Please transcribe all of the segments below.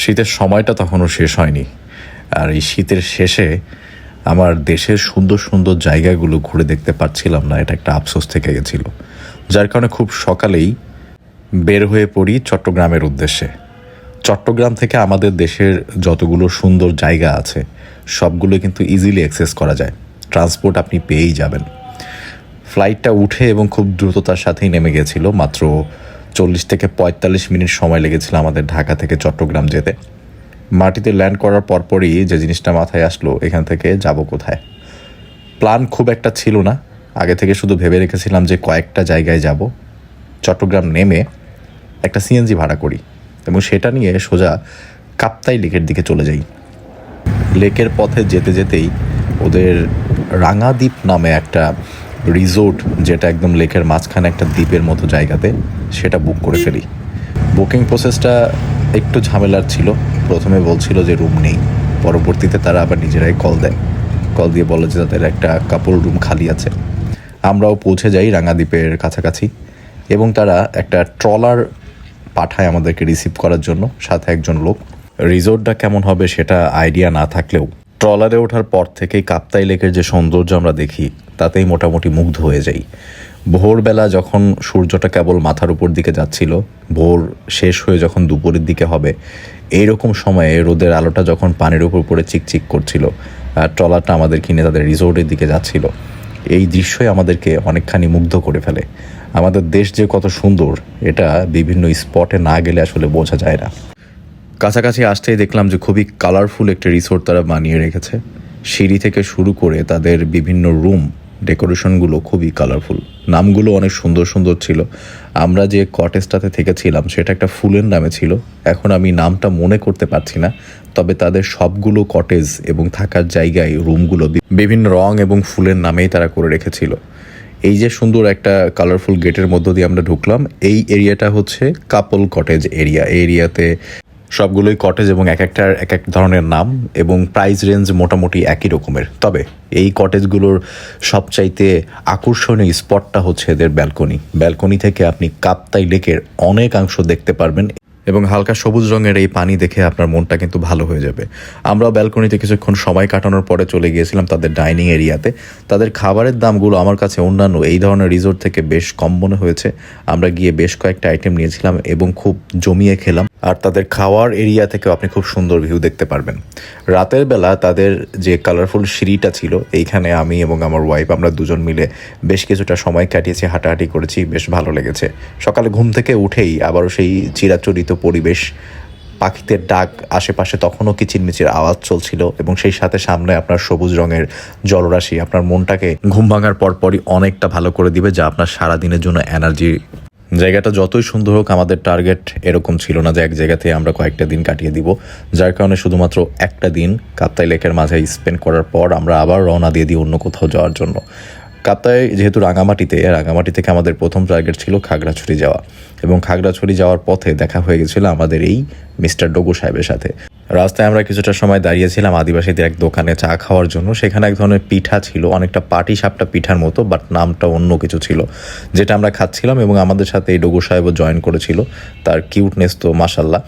শীতের সময়টা তখনও শেষ হয়নি। আর এই শীতের শেষে আমার দেশের সুন্দর সুন্দর জায়গাগুলো ঘুরে দেখতে পারছিলাম না, এটা একটা আফসোস থেকে গেছিল। যার কারণে খুব সকালেই বের হয়ে পড়ি চট্টগ্রামের উদ্দেশ্যে। চট্টগ্রাম থেকে আমাদের দেশের যতগুলো সুন্দর জায়গা আছে, সবগুলো কিন্তু ইজিলি অ্যাক্সেস করা যায়। ট্রান্সপোর্ট আপনি পেয়েই যাবেন। ফ্লাইটটা উঠে এবং খুব দ্রুততার সাথেই নেমে গেছিল মাত্র চল্লিশ থেকে পঁয়তাল্লিশ মিনিট সময় লেগেছিল আমাদের ঢাকা থেকে চট্টগ্রাম যেতে। মাটিতে ল্যান্ড করার পরপরই যে জিনিসটা মাথায় আসলো, এখান থেকে যাব কোথায়? প্ল্যান খুব একটা ছিল না। আগে থেকে শুধু ভেবে রেখেছিলাম যে কয়েকটা জায়গায় যাব। চট্টগ্রাম নেমে একটা সিএনজি ভাড়া করি এবং সেটা নিয়ে সোজা কাপ্তাই লেকের দিকে চলে যাই। লেকের পথে যেতে যেতেই ওদের রাঙাদ্বীপ নামে একটা রিসোর্ট, যেটা একদম লেকের মাঝখানে একটা দ্বীপের মতো জায়গাতে, সেটা বুক করে ফেলি। বুকিং প্রসেসটা একটু ঝামেলার ছিল। প্রথমে বলছিল যে রুম নেই। পরবর্তীতে তারা আবার নিজেরাই কল দেয়। কল দিয়ে বলে যে তাদের একটা কাপড় রুম খালি আছে। আমরাও পৌঁছে যাই রাঙাদ্বীপের কাছাকাছি এবং তারা একটা ট্রলার পাঠায় আমাদেরকে রিসিভ করার জন্য, সাথে একজন লোক। রিসোর্টটা কেমন হবে সেটা আইডিয়া না থাকলেও ট্রলারে ওঠার পর থেকেই কাপ্তাই লেকের যে সৌন্দর্য আমরা দেখি তাতেই মোটামুটি মুগ্ধ হয়ে যাই। ভোরবেলা যখন সূর্যটা কেবল মাথার উপর দিকে যাচ্ছিল, ভোর শেষ হয়ে যখন দুপুরের দিকে হবে, এইরকম সময়ে রোদের আলোটা যখন পানির উপর পড়ে চিকচিক করছিল, আর ট্রলারটা আমাদের কিনে তাদের রিসোর্টের দিকে যাচ্ছিল, এই দৃশ্যই আমাদেরকে অনেকখানি মুগ্ধ করে ফেলে। আমাদের দেশ যে কত সুন্দর, এটা বিভিন্ন স্পটে না গেলে আসলে বোঝা যায় না। কাছাকাছি আসতেই দেখলাম যে খুবই কালারফুল একটা রিসোর্ট তারা বানিয়ে রেখেছে। সিঁড়ি থেকে শুরু করে তাদের বিভিন্ন রুম ডেকোরেশনগুলো খুবই কালারফুল নামগুলো অনেক সুন্দর সুন্দর ছিল। আমরা যে কটেজটাতে থেকেছিলাম, সেটা একটা ফুলের নামে ছিল। এখন আমি নামটা মনে করতে পারছি না, তবে তাদের সবগুলো কটেজ এবং থাকার জায়গায় রুমগুলো বিভিন্ন রং এবং ফুলের নামেই তারা করে রেখেছিল। এই যে সুন্দর একটা কালারফুল গেটের মধ্য দিয়ে আমরা ঢুকলাম, এই এরিয়াটা হচ্ছে কাপল কটেজ এরিয়া এরিয়াতে সবগুলোই কটেজ এবং এক একটার এক এক ধরনের নাম এবং প্রাইস রেঞ্জ মোটামুটি একই রকমের। তবে এই কটেজগুলোর সবচাইতে আকর্ষণীয় স্পটটা হচ্ছে এদের ব্যালকনি ব্যালকনি থেকে আপনি কাপ্তাই লেকের অনেকাংশ দেখতে পারবেন এবং হালকা সবুজ রঙের এই পানি দেখে আপনার মনটা কিন্তু ভালো হয়ে যাবে। আমরা ব্যালকনিতে কিছুক্ষণ সময় কাটানোর পরে চলে গিয়েছিলাম তাদের ডাইনিং এরিয়াতে তাদের খাবারের দামগুলো আমার কাছে অন্যান্য এই ধরনের রিসোর্ট থেকে বেশ কম মনে হয়েছে। আমরা গিয়ে বেশ কয়েকটা আইটেম নিয়েছিলাম এবং খুব জমিয়ে খেলাম। আর তাদের খাওয়ার এরিয়া থেকেও আপনি খুব সুন্দর ভিউ দেখতে পারবেন। রাতের বেলা তাদের যে কালারফুল সিঁড়িটা ছিল, এইখানে আমি এবং আমার ওয়াইফ আমরা দুজন মিলে বেশ কিছুটা সময় কাটিয়েছি, হাঁটাহাঁটি করেছি, বেশ ভালো লেগেছে। সকালে ঘুম থেকে উঠেই আবারও সেই চিরাচরিত পরিবেশ, পাখিদের ডাক আশেপাশে তখনও কিচিরমিচির আওয়াজ চলছিল এবং সেই সাথে সামনে আপনার সবুজ রঙের জলরাশি, আপনার মনটাকে ঘুম ভাঙার পরপরই অনেকটা ভালো করে দিবে, যা আপনার সারাদিনের জন্য এনার্জি জায়গাটা যতই সুন্দর হোক, আমাদের টার্গেট এরকম ছিল না যে এক জায়গাতে আমরা কয়েকটা দিন কাটিয়ে দিব। যার কারণে শুধুমাত্র একটা দিন কাপ্তাই লেকের মাঝে স্পেন্ড করার পর আমরা আবার রওনা দিয়ে দিই অন্য কোথাও যাওয়ার জন্য। কাপ্তায় যেহেতু রাঙামাটিতে, রাঙামাটি থেকে আমাদের প্রথম টার্গেট ছিল খাগড়াছড়ি যাওয়া। এবং খাগড়াছড়ি যাওয়ার পথে দেখা হয়ে গেছিল আমাদের এই মিস্টার ডগু সাহেবের সাথে। রাস্তায় আমরা কিছুটা সময় দাঁড়িয়েছিলাম আদিবাসীদের এক দোকানে চা খাওয়ার জন্য। সেখানে এক ধরনের পিঠা ছিল, অনেকটা পাটি সাপটা পিঠার মতো বাট নামটা অন্য কিছু ছিল। যেটা আমরা খাচ্ছিলাম এবং আমাদের সাথে এই ডগু সাহেবও জয়েন করেছিল। তার কিউটনেস তো মাসাল্লাহ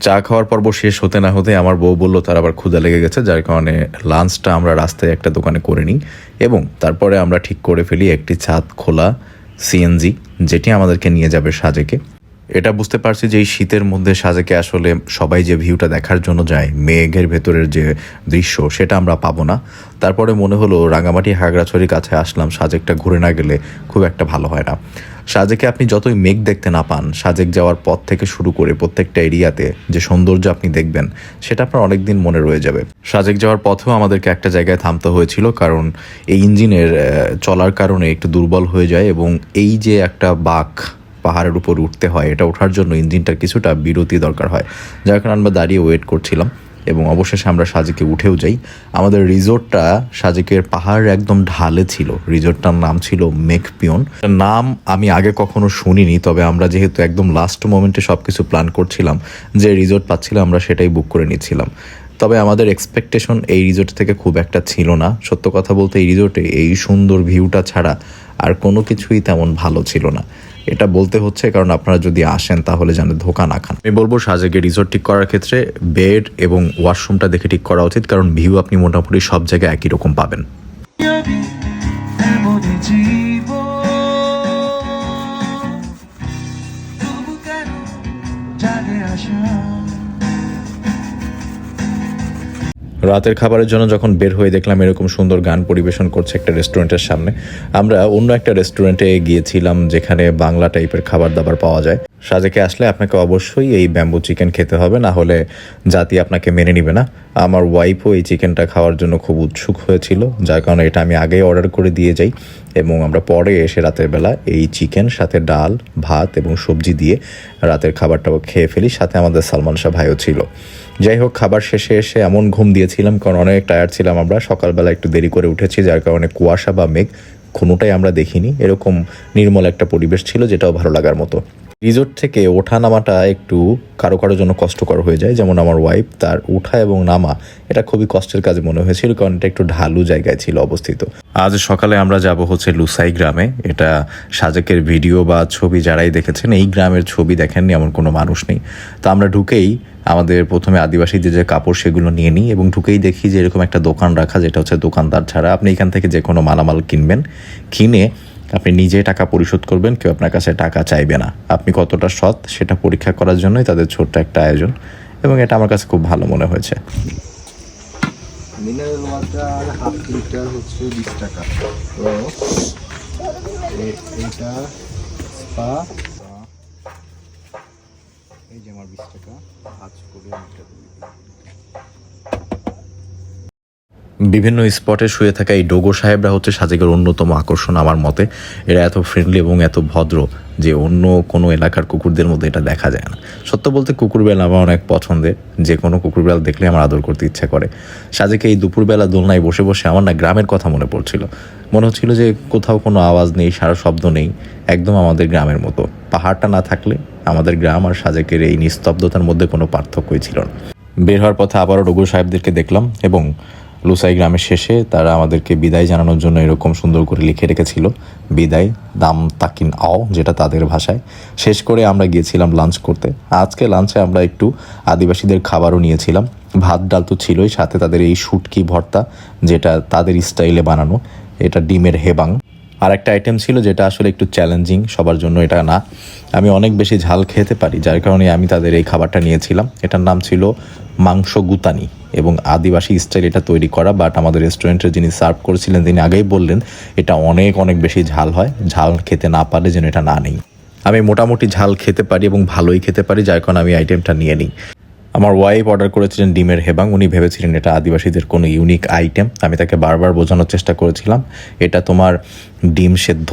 চা খাওয়ার পর্ব শেষ হতে না হতে আমার বউ বলল, তার আবার ক্ষুদা লেগে গেছে, যার কারণে লাঞ্চটা আমরা রাস্তায় একটা দোকানে করে নিই। এবং তারপরে আমরা ঠিক করে ফেলি একটি ছাদ খোলা সিএনজি যেটি আমাদেরকে নিয়ে যাবে সাজেকে। এটা বুঝতে পারছি যে এই শীতের মধ্যে সাজেকে আসলে সবাই যে ভিউটা দেখার জন্য যায়, মেঘের ভেতরের যে দৃশ্য, সেটা আমরা পাবো না। তারপরে মনে হলো রাঙামাটি হাগড়াছড়ির কাছে আসলাম, সাজেকটা ঘুরে না গেলে খুব একটা ভালো হয় না। সাজেকে আপনি যতই মেঘ দেখতে না পান, সাজেক যাওয়ার পথ থেকে শুরু করে প্রত্যেকটা এরিয়াতে যে সৌন্দর্য আপনি দেখবেন, সেটা আপনার অনেক দিন মনে রয়ে যাবে। সাজেক যাওয়ার পথেও আমাদেরকে একটা জায়গায় থামতে হয়েছিল, কারণ এই ইঞ্জিনের চলার কারণে একটু দুর্বল হয়ে যায় এবং এই যে একটা বাঁক পাহাড়ের উপর উঠতে হয়। এটা ওঠার জন্য ইঞ্জিনটার কিছুটা বিরতি দরকার হয়। যার কারণে আমরা দাঁড়িয়ে ওয়েট করছিলাম এবং অবশেষে আমরা সাজেকে উঠেও যাই। আমাদের রিসোর্টটা সাজেকের পাহাড়ের একদম ঢালে ছিল। রিসোর্টটার নাম ছিল মেকপিয়ন নাম আমি আগে কখনো শুনিনি, তবে আমরা যেহেতু একদম লাস্ট মোমেন্টে সব কিছু প্ল্যান করছিলাম যে রিসোর্ট পাচ্ছিলাম আমরা সেটাই বুক করে নিচ্ছিলাম। তবে আমাদের এক্সপেকটেশন এই রিসোর্ট থেকে খুব একটা ছিল না। সত্য কথা বলতে এই রিজোর্টে এই সুন্দর ভিউটা ছাড়া আর কোনো কিছুই তেমন ভালো ছিল না। এটা বলতে হচ্ছে, কারণ আপনারা যদি আসেন তাহলে যেন ধোকা না খান। আমি বলব সাজেকে রিসোর্ট ঠিক করার ক্ষেত্রে বেড এবং ওয়াশরুমটা দেখে ঠিক করা উচিত, কারণ ভিউ আপনি মোটামুটি সব জায়গায় একই রকম পাবেন। রাতের খাবারের জন্য যখন বের হয়ে দেখলাম এরকম সুন্দর গান পরিবেশন করছে একটা রেস্টুরেন্টের সামনে, আমরা অন্য একটা রেস্টুরেন্টে গিয়েছিলাম যেখানে বাংলা টাইপের খাবার দাবার পাওয়া যায়। সাজেকে আসলে আপনাকে অবশ্যই এই ব্যাম্বু চিকেন খেতে হবে, না হলে জাতি আপনাকে মেনে নিবে না। আমার ওয়াইফও এই চিকেনটা খাওয়ার জন্য খুব উৎসুক হয়েছিল, যার কারণে এটা আমি আগেই অর্ডার করে দিয়ে যাই। এবং আমরা পরে এসে রাতের বেলা এই চিকেন সাথে ডাল, ভাত এবং সবজি দিয়ে রাতের খাবারটাও খেয়ে ফেলি, সাথে আমাদের সালমান শাহ ভাইও ছিল। যাই হোক, খাবার শেষে এসে এমন ঘুম দিয়েছিলাম, কারণ অনেক টায়ার্ড ছিলাম আমরা। সকালবেলা একটু দেরি করে উঠেছি, যার কারণে কুয়াশা বা মেঘ কোনোটাই আমরা দেখিনি। এরকম নির্মল একটা পরিবেশ ছিল যেটাও ভালো লাগার মতো। রিজোর্ট থেকে ওঠা নামাটা একটু কারও কারও জন্য কষ্টকর হয়ে যায়। যেমন আমার ওয়াইফ তার ওঠা এবং নামা, এটা খুবই কষ্টের কাজ মনে হয়েছিল, কারণ এটা একটু ঢালু জায়গায় ছিল অবস্থিত। আজ সকালে আমরা যাব হচ্ছে লুসাই গ্রামে। এটা সাজেকের ভিডিও বা ছবি যারাই দেখেছেন, এই গ্রামের ছবি দেখেননি এমন কোনো মানুষ নেই। তো আমরা ঢুকেই আমাদের প্রথমে আদিবাসীদের যে কাপড় সেগুলো নিয়ে নিই এবং ঢুকেই দেখি যে এরকম একটা দোকান রাখা যেটা হচ্ছে দোকানদার ছাড়া। আপনি এখান থেকে যে কোনো মালামাল কিনবেন, কিনে আপনি নিজে টাকা পরিশোধ করবেন, কেউ আপনার কাছে টাকা চাইবে না। আপনি কতটা সৎ সেটা পরীক্ষা করার জন্যই তাদের ছোট্ট একটা আয়োজন এবং এটা আমার কাছে খুব ভালো মনে হয়েছে। হাফ লিটার হচ্ছে বিশ টাকা তো এটা স্পা এই যে আমার বিশ টাকা ভাজ করে আমি। বিভিন্ন স্পটে শুয়ে থাকা এই ডোগো সাহেবরা হচ্ছে সাজেকের অন্যতম আকর্ষণ আমার মতে। এরা এত ফ্রেন্ডলি এবং এত ভদ্র যে অন্য কোনো এলাকার কুকুরদের মধ্যে এটা দেখা যায় না। সত্য বলতে কুকুর বেলা আমার অনেক পছন্দের। যে কোনো কুকুর বেলা দেখলে আমার আদর করতে ইচ্ছা করে। সাজেকে এই দুপুরবেলা দোলনায় বসে বসে আমার না গ্রামের কথা মনে পড়ছিল। মনে হচ্ছিল যে কোথাও কোনো আওয়াজ নেই, সারা শব্দ নেই, একদম আমাদের গ্রামের মতো। পাহাড়টা না থাকলে আমাদের গ্রাম আর সাজেকের এই নিস্তব্ধতার মধ্যে কোনো পার্থক্যই ছিল না। বের হওয়ার পথে আবারও ডগু সাহেবদেরকে দেখলাম এবং লুসাই গ্রামের শেষে তারা আমাদেরকে বিদায় জানানোর জন্য এরকম সুন্দর করে লিখে রেখেছিল, বিদায় দাম তাকিন আও, যেটা তাদের ভাষায়। শেষ করে আমরা গিয়েছিলাম লাঞ্চ করতে। আজকে লাঞ্চে আমরা একটু আদিবাসীদের খাবারও নিয়েছিলাম। ভাত ডাল তো ছিলই, সাথে তাদের এই শুটকি ভর্তা, যেটা তাদের স্টাইলে বানানো। এটা ডিমের হেবাং। আর একটা আইটেম ছিল যেটা আসলে একটু চ্যালেঞ্জিং সবার জন্য এটা না। আমি অনেক বেশি ঝাল খেতে পারি, যার কারণে আমি তাদের এই খাবারটা নিয়েছিলাম। এটার নাম ছিল মাংস গুতানি। এবং আদিবাসী স্টাইল এটা তৈরি করা বাট আমাদের রেস্টুরেন্টের যিনি সার্ভ করেছিলেন, তিনি আগেই বললেন, এটা অনেক অনেক বেশি ঝাল হয়। ঝাল খেতে না পারলে যেন এটা না নেই। আমি মোটামুটি ঝাল খেতে পারি এবং ভালোই খেতে পারি, যার কারণে আমি আইটেমটা নিয়ে নিই। আমার ওয়াইফ অর্ডার করেছিলেন ডিমের হেবাং, উনি ভেবেছিলেন এটা আদিবাসীদের কোনো ইউনিক আইটেম আমি তাকে বারবার বোঝানোর চেষ্টা করেছিলাম, এটা তোমার ডিম সেদ্ধ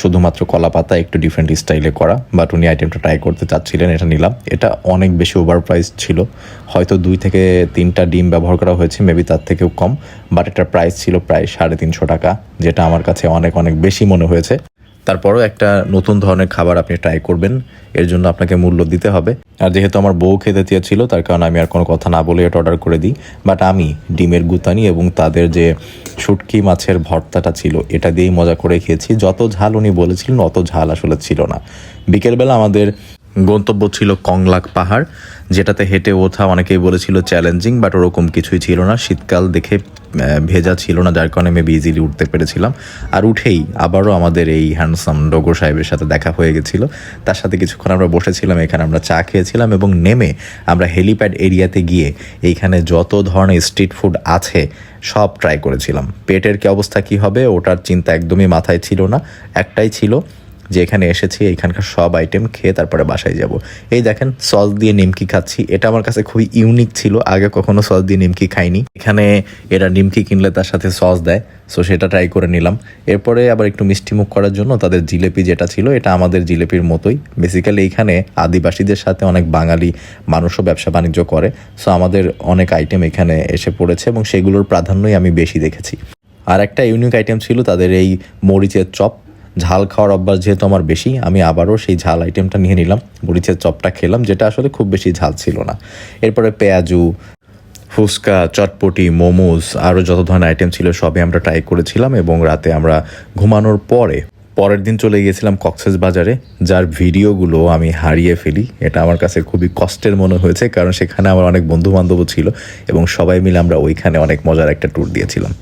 শুধুমাত্র কলা পাতা একটু ডিফারেন্ট স্টাইলে করা বাট উনি আইটেমটা ট্রাই করতে চাচ্ছিলেন, এটা নিলাম। এটা অনেক বেশি ওভার প্রাইস ছিল। হয়তো দুই থেকে তিনটা ডিম ব্যবহার করা হয়েছে মেবি তার থেকেও কম বাট এটার প্রাইস ছিল প্রায় সাড়ে তিনশো টাকা, যেটা আমার কাছে অনেক অনেক বেশি মনে হয়েছে। তারপরও একটা নতুন ধরনের খাবার আপনি ট্রাই করবেন, এর জন্য আপনাকে মূল্য দিতে হবে। আর যেহেতু আমার বউ খেতে চেয়েছিল, তার কারণে আমি আর কোনো কথা না বলে এটা অর্ডার করে দিই। বাট আমি ডিমের গুতানি এবং তাদের যে শুটকি মাছের ভর্তাটা ছিল, এটা দিয়েই মজা করে খেয়েছি। যত ঝাল উনি বলেছিলেন, অত ঝাল আসলে ছিল না। বিকেলবেলা আমাদের গন্তব্য ছিল কংলাক পাহাড়, যেটাতে হেঁটে ওঠা অনেকেই বলেছিল চ্যালেঞ্জিং বাট ওরকম কিছুই ছিল না। শীতকাল দেখে ভেজা ছিল না, যার কারণে মেবি ইজিলি উঠতে পেরেছিলাম। আর উঠেই আবারও আমাদের এই হ্যান্ডসাম ডোগো সাহেবের সাথে দেখা হয়ে গেছিল। তার সাথে কিছুক্ষণ আমরা বসেছিলাম, এখানে আমরা চা খেয়েছিলাম এবং নেমে আমরা হেলিপ্যাড এরিয়াতে গিয়ে এইখানে যত ধরনের স্ট্রিট ফুড আছে, সব ট্রাই করেছিলাম। পেটের কি অবস্থা, কি হবে, ওটার চিন্তা একদমই মাথায় ছিল না। একটাই ছিল যে এখানে এসেছি এখানকার সব আইটেম খেয়ে তারপরে বাসায় যাব। এই দেখেন সস দিয়ে নিমকি খাচ্ছি। এটা আমার কাছে খুবই ইউনিক ছিল, আগে কখনো সস দিয়ে নিমকি খাইনি। এখানে এরা নিমকি কিনলে তার সাথে সস দেয় সো সেটা ট্রাই করে নিলাম। এরপরে আবার একটু মিষ্টিমুখ করার জন্য তাদের জিলেপি যেটা ছিল, এটা আমাদের জিলেপির মতোই। বেসিক্যালি এইখানে আদিবাসীদের সাথে অনেক বাঙালি মানুষও ব্যবসা বাণিজ্য করে সো আমাদের অনেক আইটেম এখানে এসে পড়েছে এবং সেগুলোর প্রাধান্যই আমি বেশি দেখেছি। আর একটা ইউনিক আইটেম ছিল তাদের এই মরিচের চপ। ঝাল খাওয়ার অভ্যাস যেহেতু আমার বেশি, আমি আবারও সেই ঝাল আইটেমটা নিয়ে নিলাম। মরিচের চপটা খেলাম, যেটা আসলে খুব বেশি ঝাল ছিল না। এরপরে পেঁয়াজু, ফুচকা, চটপটি মোমোস আরও যত ধরনের আইটেম ছিল সবই আমরা ট্রাই করেছিলাম এবং রাতে আমরা ঘুমানোর পরে, পরের দিন চলে গিয়েছিলাম কক্সেস বাজারে, যার ভিডিওগুলো আমি হারিয়ে ফেলি। এটা আমার কাছে খুবই কষ্টের মনে হয়েছে, কারণ সেখানে আমার অনেক বন্ধু বান্ধবও ছিল এবং সবাই মিলে আমরা ওইখানে অনেক মজার একটা ট্যুর দিয়েছিলাম।